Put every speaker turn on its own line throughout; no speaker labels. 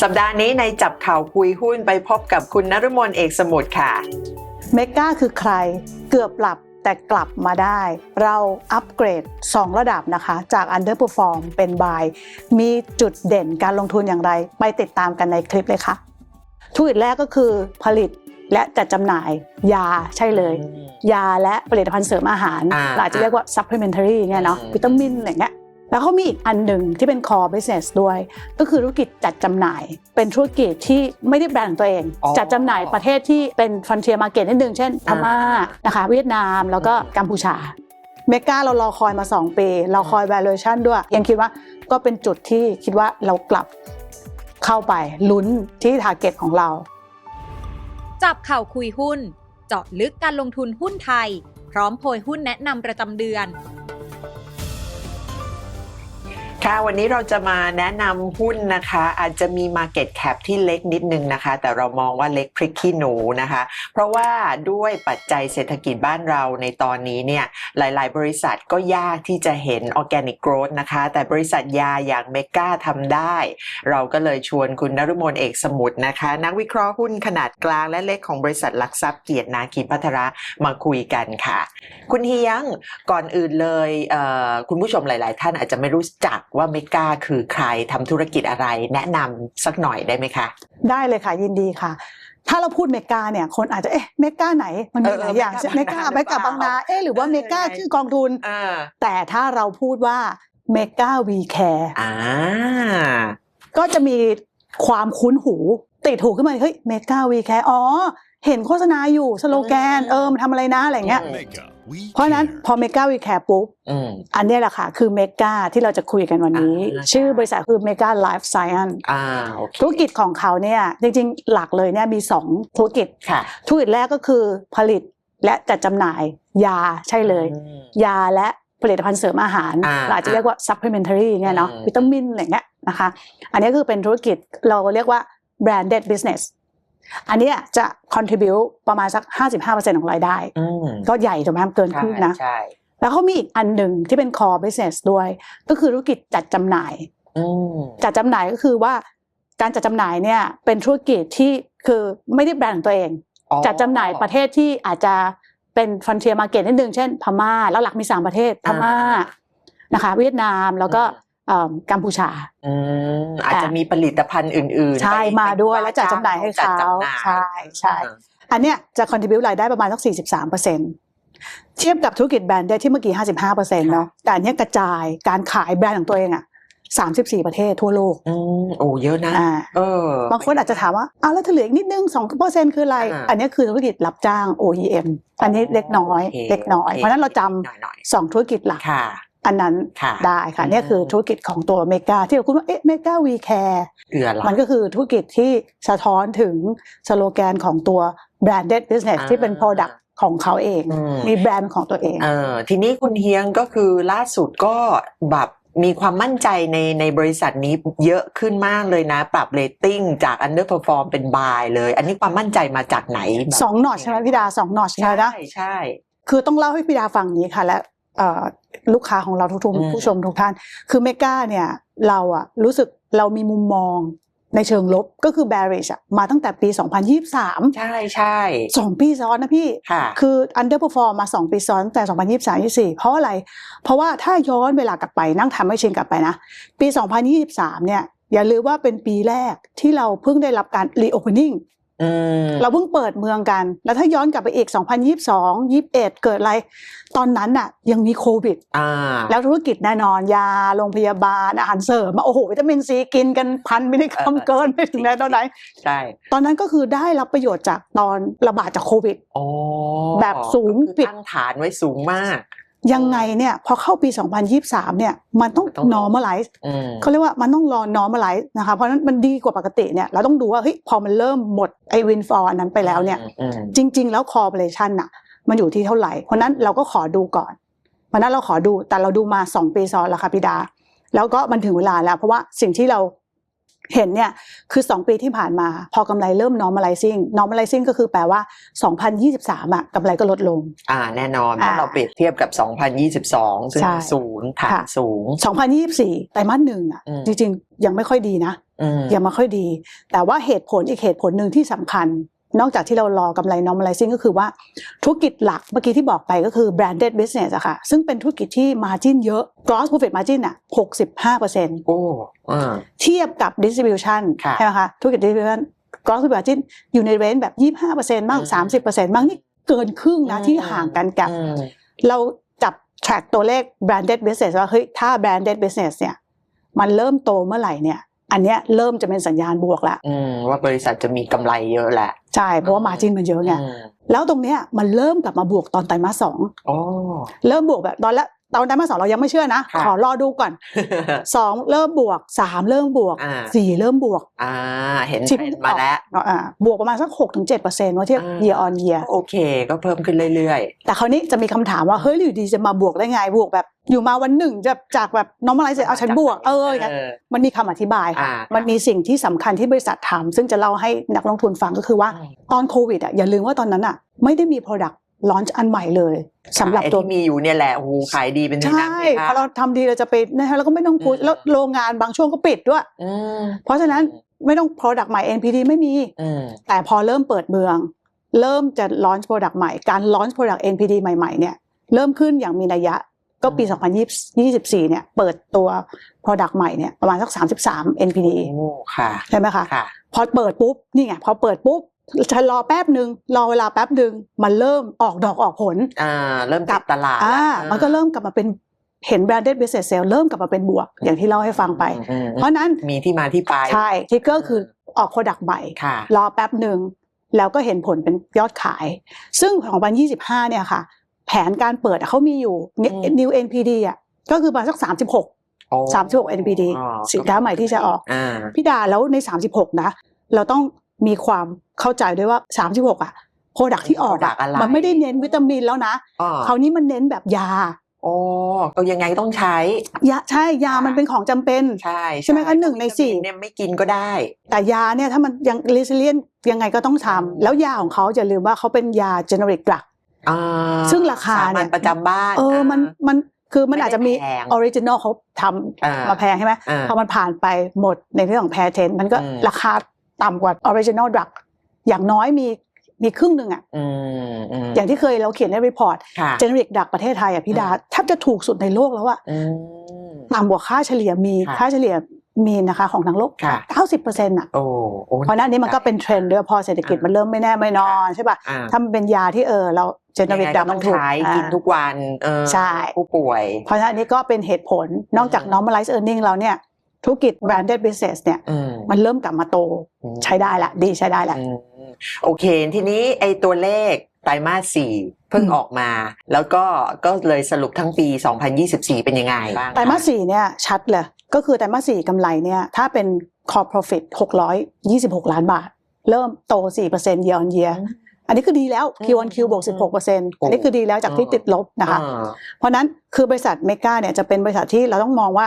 สัปดาห์นี้ในจับข่าวคุยหุ้นไปพบกับคุณนฤมลเอกสมุทรค่ะ
เมกาคือใครเกือบหลับแต่กลับมาได้ เราอัปเกรด 2 ระดับนะคะ จาก Underperform เป็น Buy มีจุดเด่นการลงทุนอย่างไร ไปติดตามกันในคลิปเลยค่ะธุรกิจแรกก็คือผลิตและจัดจำหน่ายยาใช่เลย ยาและผลิตภัณฑ์เสริมอาหาร
อ่า
เราอาจจะเรียกว่า supplementary เนี่ยเนาะ
อืม
วิตามินอะไรเงี้ย แล้วเขามีอีกอันหนึ่งที่เป็น core business ด้วย ก็คือธุรกิจจัดจำหน่าย เป็นธุรกิจที่ไม่ได้แบรนด์ตัวเอง
อ๋อ
จัดจำหน่ายประเทศที่เป็น frontier market นิดนึงเช่นพม่านะคะเวียดนามแล้วก็กัมพูชาเมกาเรารอคอยมา 2 ปี เราคอย valuation ด้วย ยังคิดว่าก็เป็นจุดที่คิดว่าเรากลับเข้าไปลุ้นที่ target ของเรา
จับข่าวคุยหุ้น เจาะลึกการลงทุนหุ้นไทย พร้อมโพยหุ้นแนะนำประจำเดือน
ค่ะวันนี้เราจะมาแนะนำหุ้นนะคะ อาจจะมี Market Cap ที่เล็กนิดนึงนะคะ แต่เรามองว่าเล็กพริกขี้หนูนะคะ เพราะว่าด้วยปัจจัยเศรษฐกิจบ้านเราในตอนนี้เนี่ยหลาย ๆ บริษัทก็ยากที่จะเห็น Organic Growth นะคะ แต่บริษัทยาอย่างเมกาทำได้ เราก็เลยชวนคุณนฤมลเอกสมุทรนะคะ นักวิเคราะห์หุ้นขนาดกลางและเล็กของบริษัทหลักทรัพย์เกียรตินาคีพัทระมาคุยกันค่ะ คุณเฮียงก่อนอื่นเลยเคุณผู้ชมหลาย ๆ ท่านอาจจะไม่รู้จักว่าเมกาคือใครทำธุรกิจอะไร แนะนำสักหน่อยได้ไหมคะ
ได้เลยค่ะยินดีค่ะถ้าเราพูดเมกาเนี่ยคนอาจจะเอ๊ะเมกาไหนมันมี
เออ
หลายอย่าง
เมกา
ใช่เมกา
บางนา
ไปกับบางนาเอ๊ะหรือว่า
เออ
เมกา
ยังไง
ชื่อกองทุน
อ่า
แต่ถ้าเราพูดว่าเมกาวีแคร์
อ่า
ก็จะมีความคุ้นหู ติดหูขึ้นมาเฮ้ยเมกาวีแคร์อ๋อ เห็นโฆษณาอยู่สโลแกน
อืม
เออมันทำอะไรนะอะไรเงี้ย
อืม
Mega, we
เพราะฉะนั้น
care.
พอเมกาวีแคร์ปุ๊บ
อืม
อันเนี้ยแหละค่ะ คือเมกาที่เราจะคุยกันวันนี้
อ่า
ชื่อบริษัทคือเมกาไลฟ์ไซแอน
อ่าโอเค
ธุรกิจของเขาเนี่ยจริงๆ หลักเลยเนี่ยมี2ธุรกิจ
ค่ะ
ธุรกิจแรกก็คือผลิตและจัดจำหน่ายยาใช่เลย
อืม
ยาและผลิตภัณฑ์เสริมอาหาร
อ่า
เราอาจจะเรียกว่า supplementary เนี่ยเนาะ
อืม
วิตามินอะไรเงี้ยนะคะ อันนี้คือเป็นธุรกิจเราเรียกว่า branded business อันเนี้ยจะ contribute ประมาณสัก 55%ของรายได้
อืม
ก็ใหญ่ถูกไหมครับเกินค
ใช่
รึ่งนะ
ใช่
แล้วเขามีอีกอันหนึ่งที่เป็น core business ด้วย ก็คือธุรกิจจัดจำหน่าย
อืม
จัดจำหน่ายก็คือว่าการจัดจำหน่ายเนี่ยเป็นธุรกิจที่คือไม่ได้แบรนด์ของตัวเอง
อ๋อ
จัดจำหน่ายประเทศที่อาจจะเป็น frontier market นิดนึงเช่น พม่า แล้วหลักมี3ประเทศพม่านะคะ เวียดนามแล้วก็เอิ่ม กัมพูชา
อืมอาจจะมีผลิตภัณฑ์อื่นๆ
ใช่
ไป
มาด้วย
เป็น
แล้วจัดจำหน่ายให้
จัด
เขา
จำหน่าย
ใช่ใช่อันเนี้ยจะ contribute รายได้ประมาณสัก43%เทียบกับธุรกิจแบรนด์ได้ที่เมื่อกี้ 55%เนาะแต่อันเนี้ยกระจายการขายแบรนด์ของตัวเองอะ34 ประเทศทั่วโลก
อืมโอ้เยอะนะ
อ่า
เออ
บางคนอาจจะถามว่าอ้าวแล้วถ้าเหลืออีกนิดนึง2%คืออะไร
อ่า
อันนี้คือธุรกิจรับจ้าง OEM อันนี้เล็กน้อย
โค
เล็กน้อย
โค
เพราะฉะนั้นเราจ
หน่อยำ
สองธุรกิจหลัก
ๆค่ะ
อันนั้น
ค่ะ
ได้ค่ะ
อืม
เนี่ยคือธุรกิจของตัวเมกาที่เราพูดว่าเอ๊ะเมกาวีแคร์
เกลือหรอ
มันก็คือธุรกิจที่สะท้อนถึงสโลแกนของตัว branded business
อ่า
ที่เป็น product ของเขาเอง
อืม
มีแบรนด์ของตัวเอง
เออทีนี้คุณเฮียงก็คือล่าสุดก็แบบมีความมั่นใจในในบริษัทนี้เยอะขึ้นมากเลยนะ ปรับเรตติ้งจาก underperform เป็น buy เลย，อันนี้ความมั่นใจมาจากไหนแบบ
สองนอตใช่ไหมพี่ดาสองนอตใช่ไหม
ใช่
นะ
ใช่
คือต้องเล่าให้พี่ดาฟังนี้ค่ะ และเอ่อ ลูกค้าของเราทุก
อืม
ๆผู้ชมทุกท่าน คือเมกาเนี่ยเราอะรู้สึกเรามีมุมมองในเชิงลบก็คือ bearish อะมาตั้งแต่ปี 2023
ใช่ใช่
สองปีซ้อนนะพี่
ค่ะ
คือ underperform มา 2 ปีซ้อนแต่ 2023 24 เพราะอะไร เพราะว่าถ้าย้อนเวลากลับไปนั่งทำให้ชินกลับไปนะ ปี 2023 เนี่ยอย่าลืมว่าเป็นปีแรกที่เราเพิ่งได้รับการ reopening
อืม
เราเพิ่งเปิดเมืองกัน แล้วถ้าย้อนกลับไปอีก 2022 21 เกิดอะไร ตอนนั้นน่ะ ยังมีโควิด
อ่า
แล้วธุรกิจแน่นอน ยา โรงพยาบาล อาหารเสริมมาโอ้โห วิตามินซีกินกันพันมิลลิกรัม
เออ
เกินไม่ถึงไหนตอนไหน
ใช่
ตอนนั้นก็คือได้รับประโยชน์จากตอนระบาดจากโควิด
โอ้
แบบสูง
ก็คือ
ปิด
ตั้งฐานไว้สูงมาก
ยังไงเนี่ยพอเข้าปี 2023 เนี่ยมันต้อง
ต้อง
normalize
อืม
เขาเรียกว่ามันต้องรอ normalize นะคะเพราะฉะนั้นมันดีกว่าปกติเนี่ยเราต้องดูว่าเฮ้ยพอมันเริ่มหมดไอ้ windfall อันนั้นไปแล้วเนี่ย
อืม
จริง ๆ แล้ว correlation น่ะมันอยู่ที่เท่าไหร่ เพราะฉะนั้นเราก็ขอดูก่อนเพราะฉะนั้นเราขอดูแต่เราดูมา 2 ปีซ้อนแล้วค่ะพี่ดา แล้วก็มันถึงเวลาแล้วเพราะว่าสิ่งที่เรา เห็นเนี่ยคือ 2 ปีที่ผ่านมา พอกำไรเริ่ม normalizing normalizing ก็คือแปลว่า 2023อะกำไรก็ลดลง
อ่าแน่นอนถ้า
อ่า
เราเปรียบเทียบกับ 2022 ซึ่ง
ใช่
ศูนย์ฐาน
ค่ะ
สูง
2024 ไตรมาสหนึ่งอะ
อืม
จริงๆ ยังไม่ค่อยดีนะ
อืม
ยังไม่ค่อยดี แต่ว่าเหตุผลอีกเหตุผลหนึ่งที่สำคัญ นอกจากที่เรารอกำไร normalizing ก็คือว่าธุรกิจหลักเมื่อกี้ที่บอกไปก็คือ branded business อะค่ะ ซึ่งเป็นธุรกิจที่ margin เยอะ gross profit margin อะ65%
โอ้อ่า
เทียบกับ distribution
ค่ะ
ใช่ไหมคะธุรกิจ distribution gross profit margin อยู่ในเรนจ์แบบ 25%บ้าง
อืม
30%บ้างนี่เกินครึ่งนะที่ห่างกันกับ
อืม
เราจับ track ตัวเลข branded business ว่าเฮ้ยถ้า branded business เนี่ยมันเริ่มโตเมื่อไหร่เนี่ยอันเนี้ยเริ่มจะเป็นสัญญาณบวกละ
อืมว่าบริษัทจะมีกำไรเยอะแหละ
ใช่เพราะว่า margin มันเยอะไง
อืม
แล้วตรงเนี้ยมันเริ่มกลับมาบวกตอนไตรมาสสอง
โอ้
เริ่มบวกแบบตอนแรก ตอนไตรมาสสองเรายังไม่เชื่อนะ
ค่ะ
ขอรอดูก่อนสองเริ่มบวกสามเริ่มบวก
อ่า
สี่เริ่มบวก
อ่า เห็น
ชิป
เทรนด์มาแล้ว
อ่าบวกประมาณสักหกถึงเจ็ดเปอร์เซ็นต์ว่าเทียบ
อ่า
year on year
โอเค ก็เพิ่มขึ้นเรื่อย
แต่คราวนี้จะมีคำถามว่า เฮ้ยอยู่ดีจะมาบวกได้ไง บวกแบบอยู่มาวันหนึ่งจะจากแบบ normalize
ๆ
เอาฉันบวกเอออย่างเงี้ยมันมีคำอธิบายค่ะ
อ่า
มันมีสิ่งที่สำคัญที่บริษัททำซึ่งจะเล่าให้นักลงทุนฟังก็คือว่าตอนโควิดอะอย่าลืมว่าตอนนั้นอะไม่ได้มี Product launch อันใหม่เลยสำหรับ
ไอ้
ตัว
ที่มีอยู่เนี่ยแหละโอ้โหขายดีเป็นที่
ใช่
นั่งเลย
พ
ค่ะ
อเราทำดีเราจะไปนะคะแล้วก็ไม่ต้องพูด
อืม
แล้วโรงงานบางช่วงก็ปิดด้วย
อืม
เพราะฉะนั้นไม่ต้อง Product ใหม่ NPD ไม่มี
อืม
แต่พอเริ่มเปิดเมือง เริ่มจะ launch product ใหม่การ launch product NPD ใหม่ๆเนี่ยเริ่มขึ้นอย่างมีนัยยะก็ปี 2024 เนี่ย เปิดตัว product ใหม่เนี่ยประมาณสัก 33 NPD
โอ้ค่ะ
ใช่ไหมคะ
ค่ะ
พอเปิดปุ๊บ นี่ไง พอเปิดปุ๊บ ชะลอแป๊บหนึ่งรอเวลาแป๊บหนึ่งมันเริ่มออกดอกออกผล
อ่าเริ่มกลับตลาด
อ่า
แล้ว
มันก็เริ่มกลับมาเป็นเห็น branded business sale เริ่มกลับมาเป็นบวกอย่างที่เล่าให้ฟังไป
อืม
เพราะนั้น
มีที่มาที่ไป
ใช่ทิกเกอร์คือออก product ใหม่
ค่ะ
รอแป๊บหนึ่งแล้วก็เห็นผลเป็นยอดขาย ซึ่งของวัน25 เนี่ยค่ะ แผนการเปิดอะเขามีอยู่
อืม
New NPD อะก็คือประมาณสัก 36
โอ้
36 NPD
อ๋อ
สินค้าใหม่ที่จะออก
อ่า
พี่ดาแล้วใน 36 นะ เราต้อง มีความเข้าใจด้วยว่า 36 อะโปรดักที่ออกอะ
product อะไร
มันไม่ได้เน้นวิตามินแล้วนะ
อ๋อ
คราวนี้มันเน้นแบบยา
โอ้ก็ยังไงต้องใช้
ยาใช่ยามันเป็นของจำเป็น
ใช่
ใช่ไหมคะหนึ่งในสี่
วิตามิเนี่ยไม่กินก็ได้
แต่ยาเนี่ยถ้ามันยัง resilient ยังไงก็ต้องทำ
อืม
แล้วยาของเขาอย่าลืมว่าเขาเป็นยา generic drug
อ่า
ซึ่งราคาเนี่ย
สมัญประจำบ้าน
เออมันมันคือมัน
ไม่ได้
อาจจะมี
แพง
ออริจินอลเขาท
อ่าำ
มาแพงใช่ไหม
อ่า
พอมันผ่านไปหมดในเรื่องของแพเทนมันก็
อืม
ราคา ต่ำกว่าออริจินอลดรักอย่างน้อยมีมีครึ่งหนึ่งอะ
อืมอืม
อย่างที่เคยเราเขียนในรีพอร์ต
ค่ะ
เจเนริกดักประเทศไทยอะพี่ดาแทบจะถูกสุดในโลกแล้วอะ
อืม
ต่ำกว่าค่าเฉลี่ยมี
ค่ะ
ค่าเฉลี่ยมีนะคะของทั้งโลก
ค่ะ
90%อะ
โอ้โอ้
เพราะฉะนั้นอันนี้มันก็เป็นเทรนด์ด้วยพอเศรษฐกิจมันเริ่มไม่แน่ไม่นอนใช่ป่ะ
อ่า
ถ้ามันเป็นยาที่เออเราเจเนริก
ยังไง
ดัก
ก็
มั
ต้อนง
ถูก
ใช้
อ่า
กินทุกวันเออ
ใช่
ผู้ป่วย
เพราะฉะนั้นอันนี้ก็เป็นเหตุผลนอกจาก
อืม
normalize earning เราเนี่ย ธุรกิจ branded business เนี่ย
อืม
มันเริ่มกลับมาโตใช้ได้ละดีใช้ได้ละ
อืมโอเค ทีนี้ไอตัวเลขไตรมาสสี่เพิ่ง
อืม
ออกมา แล้วก็ก็เลยสรุปทั้งปี 2024 เป็นยังไงบ้าง
ไตรมาสสี่เนี่ยชัดเลยก็คือไตรมาสสี่กำไรเนี่ยถ้าเป็น core profit 626 ล้านบาท เริ่มโต 4% year on year อันนี้คือดีแล้ว Q on Q บวก 16%อันนี้คือดีแล้วจากที่ติดลบนะคะ
อ่า
เพราะนั้นคือบริษัทเมกาเนี่ยจะเป็นบริษัทที่เราต้องมองว่า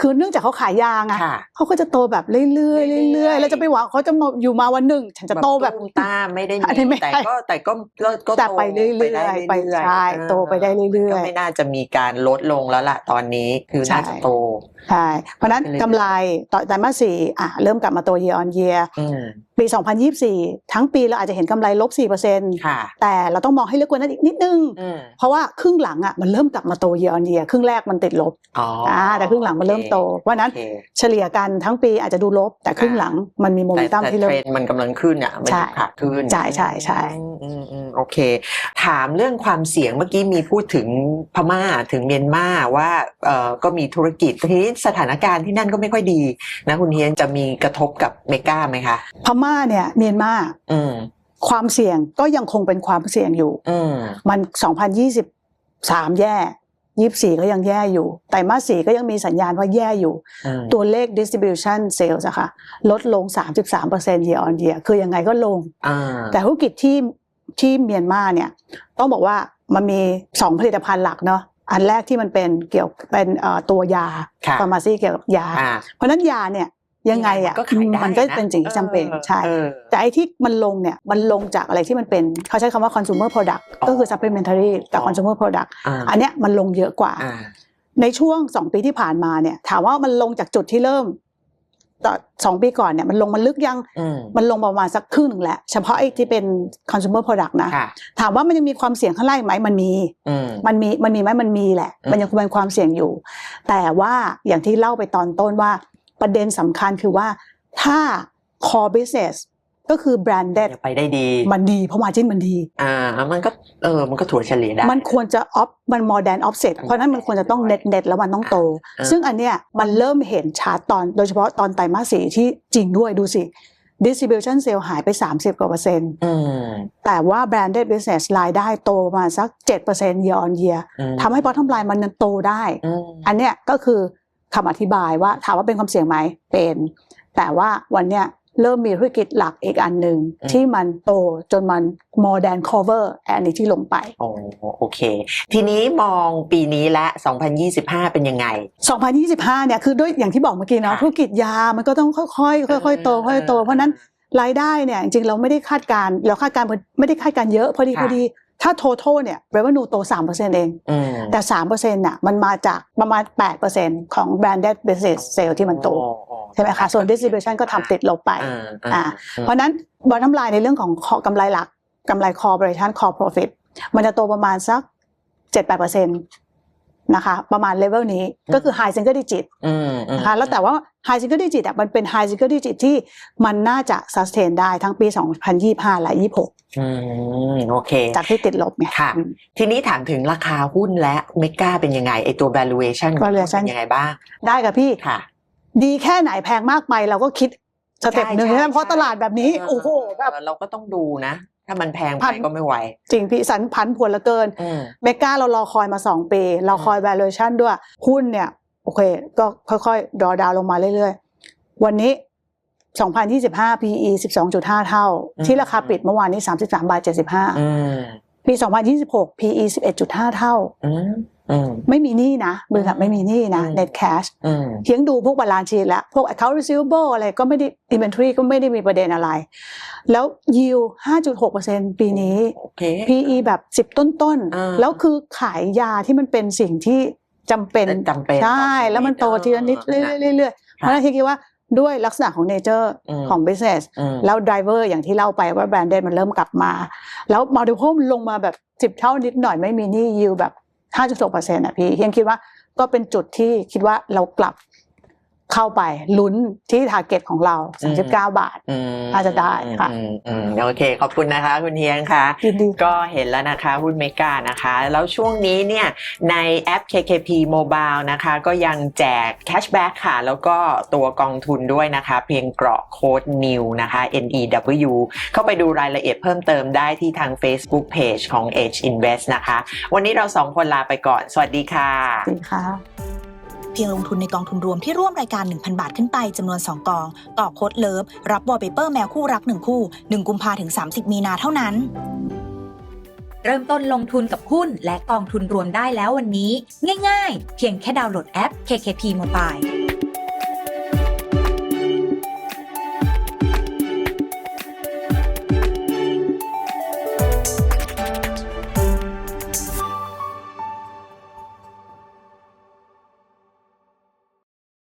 คือเนื่องจากเขาขายยางอะ
ค่ะ
เขาก็จะโตแบบเรื่อยๆ
เรื่
เรื่
อ
อยย
ๆ
ๆแล้วจะไปหวังเขาจะมาอยู่มาวันหนึ่ง ฉันจะโตแบบ
ตุ้มตามไม่ได้
อันนี้
มี
ไม่
แต่
ใช่
ก็แต่ก็ก็ก็
แต่
โต
ไปเรื่อยๆ
ด้
ไป
เรื่อยๆ
ใช่โตไปได้เรื่อยๆ
ก็ไม่น่าจะมีการลดลงแล้วล่ะตอนนี้คือน่าจะ
ใช่
โต
ใช่ เพราะฉะนั้น
ไปเรื่อยๆ
กำไรต่อไตรมาสสี่อะเริ่มกลับมาโต year on year
อืม
ปี 2024 ทั้งปีเราอาจจะเห็นกำไรลบ4%
ค่ะ
แต่เราต้องมองให้ลึกกว่านั้นอีกนิดนึง
อืม
เพราะว่าครึ่งหลังอะมันเริ่มกลับมาโต year on year ครึ่งแรกมันติดลบ
อ๋ออ
อ่าแต่ครึ่งหลังมันเริ่มโตเพราะฉะนั้น
โอเค
เฉลี่ยกันทั้งปีอาจจะดูลบ แต่ครึ่งหลังมันมีโมเม
แต่
นตัม
แต่
ที่
เท
เริ่
ร
ม
นด์มันกำลังขึ้นอะมัน
ใช่
ขาขึ้น
ใช่ใช่ใช่
อืมอืมอืมโอเค ถามเรื่องความเสี่ยงเมื่อกี้มีพูดถึงพม่าถึงเมียนมาว่าเอ่อก็มีธุรกิจทีนี้สถานการณ์ที่นั่นก็ไม่ค่อยดีนะคุณเฮียนจะมีกระทบกับเมกาไหมคะ
พม่าเนี่ยเมียนมา
อืม
ความเสี่ยงก็ยังคงเป็นความเสี่ยงอยู่
อืม
มัน 2023 แย่24ก็ยังแย่อยู่ไตรมาสสี่ก็ยังมีสัญญาณว่าแย่อยู่
อืม
ตัวเลข distribution sales อะค่ะ ลดลง 33% year on year คือยังไงก็ลง
อ่า
แต่ธุรกิจที่ที่เมียนมาเนี่ย ต้องบอกว่ามันมี2ผลิตภัณฑ์หลักเนาะ อันแรกที่มันเป็นเกี่ยวเป็นเอ่อตัวยา
ค่ะ
ฟาร์มาซีเกี่ยวกับยา
อ่า
เพราะฉะนั้นยาเนี่ยยังไงอะ
มันก็ขายได้
มันก็
นะ
เป็นสิ่งที่จำเป็น
เออ
ใช่
เออ
แต่ไอ้ที่มันลงเนี่ยมันลงจากอะไรที่มันเป็นเขาใช้คำว่า consumer product
อ๋อ
ก็คือ supplementary กับ
อ๋อ
consumer product
อ่า
อันเนี้ยมันลงเยอะกว่า
อ่า
ในช่วง 2 ปีที่ผ่านมาเนี่ยถามว่ามันลงจากจุดที่เริ่ม ต่อสองปีก่อนเนี่ยมันลงมาลึกยัง
อืม
มันลงประมาณสักครึ่งหนึ่งแล้วเฉพาะไอ้ที่เป็น consumer product นะ
ค่ะ
ถามว่ามันยังมีความเสี่ยงข้างล่างอีกไหมมันมี
อืม
มันมี มันมีไหมมันมีแหละ
อืม
มันยังคงเป็นความเสี่ยงอยู่ แต่ว่าอย่างที่เล่าไปตอนต้นว่าประเด็นสำคัญคือว่าถ้า core business ก็คือ branded
จะไปได้ดี
มันดีเพราะ margin มันดี
อ่ามันก็เออมันก็ถั่วเฉลี่ยได้
มันควรจะ off มัน more than offset เพราะฉะนั้นมันควรจะต้อง net net แล้วมันต้องโต
อ่า
ซึ่งอันเนี้ยมันเริ่มเห็นชาร์ตตอนโดยเฉพาะตอนไตรมาสสี่ที่จริงด้วยดูสิ distribution sale หายไป 30 กว่าเปอร์เซ็นต์
อืม
แต่ว่า branded business รายได้โตประมาณสัก 7% year on year
อืม
ทำให้ bottom line มันยังโตได้
อืม
อันเนี้ยก็คือคำอธิบายว่าถามว่าเป็นความเสี่ยงไหมเป็น แต่ว่าวันเนี้ย เริ่มมีธุรกิจหลักอีกอันหนึ่งที่มันโตจนมัน more than cover อันนี้ที่ลงไป
โอ้โอเค ทีนี้มองปีนี้และ 2025 เป็นยังไง
2025 เนี่ยคือด้วยอย่างที่บอกเมื่อกี้เนาะ
ค่ะ
ธุรกิจยามันก็ต้องค่อยๆค่อยๆโตค่อยๆโต เพราะฉะนั้นรายได้เนี่ยจริงๆเราไม่ได้คาดการณ์เราคาดการณ์ไม่ได้คาดการณ์เยอะพอดีพอดีถ้า total เนี่ย revenue โต3%เอง
อืม
แต่3%น่ะมันมาจากประมาณ 8%ของ branded business sale ที่มันโต
อ้อ้
ใช่ไหมคะส่วน distribution ก็ทำติดลบไป
อ่า
อ่าเพราะฉะนั้น bottom line ในเรื่องของกำไรหลักกำไร corporation core profit มันจะโตประมาณสัก 7-8%นะคะประมาณเลเวลนี้ก็คือ high single digit
อืมอืม
นะคะแล้วแต่ว่า high single digit อะมันเป็น high single digit ที่มันน่าจะ sustain ได้ทั้งปี 2025 และ 26
อืมโอเค
จากที่ติดลบไง
ค่ะ
อืม
ทีนี้ถามถึงราคาหุ้นและเมกาเป็นยังไงไอตัว valuation ของหุ้น
valuation
เป็นยังไงบ้าง
ได้กับพี่
ค่ะ
ดีแค่ไหนแพงมากไปเราก็คิดสเต็ปหนึ่ง
ใช่
ใช่ไหม
ใช่
เพราะตลาดแบบนี้
เโอ้
โหแบบ
เราก็ต้องดูนะ ถ้ามันแพง
พั
ไป
น
ก็ไม่ไหว
จริงพี่สันพันผวนเหลือเกิน
อืม
เมกาเรารอคอยมา 2 ปี เราคอย valuation ด้วย หุ้นเนี่ย โอเค ก็ค่อยๆดอดาวลงมาเรื่อยๆ วันนี้ 2025 PE 12.5 เท่า
อืม
ที่ราคาปิดเมื่อวานนี้ 33บาท
อืม
75ปี2026 PE 11.5 เท่า
อืมอืม
ไม่มีหนี้นะบริษัท
อืม
ไม่มีหนี้นะ
อืม
net cash
อืม
เทียงดูพวกบาลานซ์ชีแล้ว พวก account receivable อะไรก็ไม่ได้ inventory ก็ไม่ได้มีประเด็นอะไร แล้ว yield 5.6%ปีนี้
โอเค
PE แบบ 10 ต้น
อ่า
ๆแล้วคือขายยาที่มันเป็นสิ่งที่จำเป็น
จำเป็น
ใช่
ต่อชีวิต
แล้วมันโตทีละนิด
เออ
เรื่อยๆเรื่อยๆเพราะฉะนั้นที่คิดว่าด้วยลักษณะของ nature
อืม
ของ business
อืม
แล้ว driver อย่างที่เล่าไปว่า branded มันเริ่มกลับมา แล้ว multiple ลงมาแบบ 10 เท่านิดหน่อยไม่มีหนี่ yield แบบ 5.6%อะพี่ยังคิดว่าก็เป็นจุดที่คิดว่าเรากลับ เข้าไปลุ้นที่ target ของเรา 39 บาท
อืม
อาจจะได้ค่ะ
อืมอืมโอเค ขอบคุณนะคะคุณเฮียงค่ะ
ยินดี
ก็เห็นแล้วนะคะหุ้นเมกานะคะ แล้วช่วงนี้เนี่ยในแอป KKP Mobile นะคะ ก็ยังแจก cashback ค่ะ แล้วก็ตัวกองทุนด้วยนะคะ เพียงกรอกโค้ด NEW นะคะ NEW เข้าไปดูรายละเอียดเพิ่มเติมได้ที่ทาง Facebook Page ของ Edge Invest นะคะ วันนี้เราสองคนลาไปก่อน สวัสดีค่ะ
สวัสดีค่ะ
เพียงลงทุนในกองทุนรวมที่ร่วมรายการ 1,000 บาทขึ้นไปจำนวน 2 กอง ต่อโค้ดเลิฟ รับวอลเปเปอร์แมวคู่รัก 1 คู่ 1 กุมภาถึง 30 มีนาเท่านั้น
เริ่มต้นลงทุนกับหุ้นและกองทุนรวมได้แล้ววันนี้ ง่าย ๆ เพียงแค่ดาวน์โหลดแอป KKP Mobile